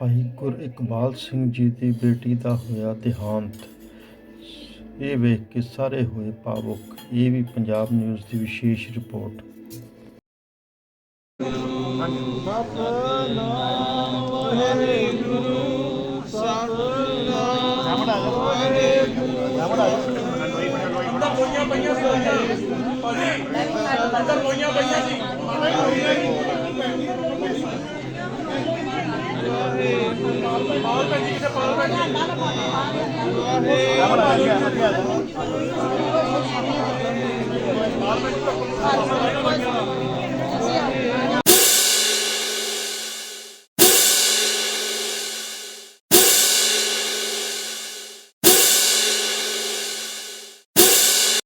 ਭਾਈ ਗੁਰ ਇਕਬਾਲ ਸਿੰਘ ਜੀ ਦੀ ਬੇਟੀ ਦਾ ਹੋਇਆ ਦੇਹਾਂਤ। ਇਹ ਵੇਖ ਕੇ ਸਾਰੇ ਹੋਏ ਭਾਵੁਕ। ਇਹ ਵੀ ਪੰਜਾਬ ਨਿਊਜ਼ ਦੀ ਵਿਸ਼ੇਸ਼ ਰਿਪੋਰਟ। ਸਤਨਾਮ ਹਰੇ ਗੁਰੂ ਸਤਨਾਮ ਹਰੇ ਗੁਰੂ ਸਤਨਾਮ ਪਈਆਂ ਸੀ ਅੰਦਰ ਪਈਆਂ ਸੀ ਪਾਰਲੀਮੈਂਟ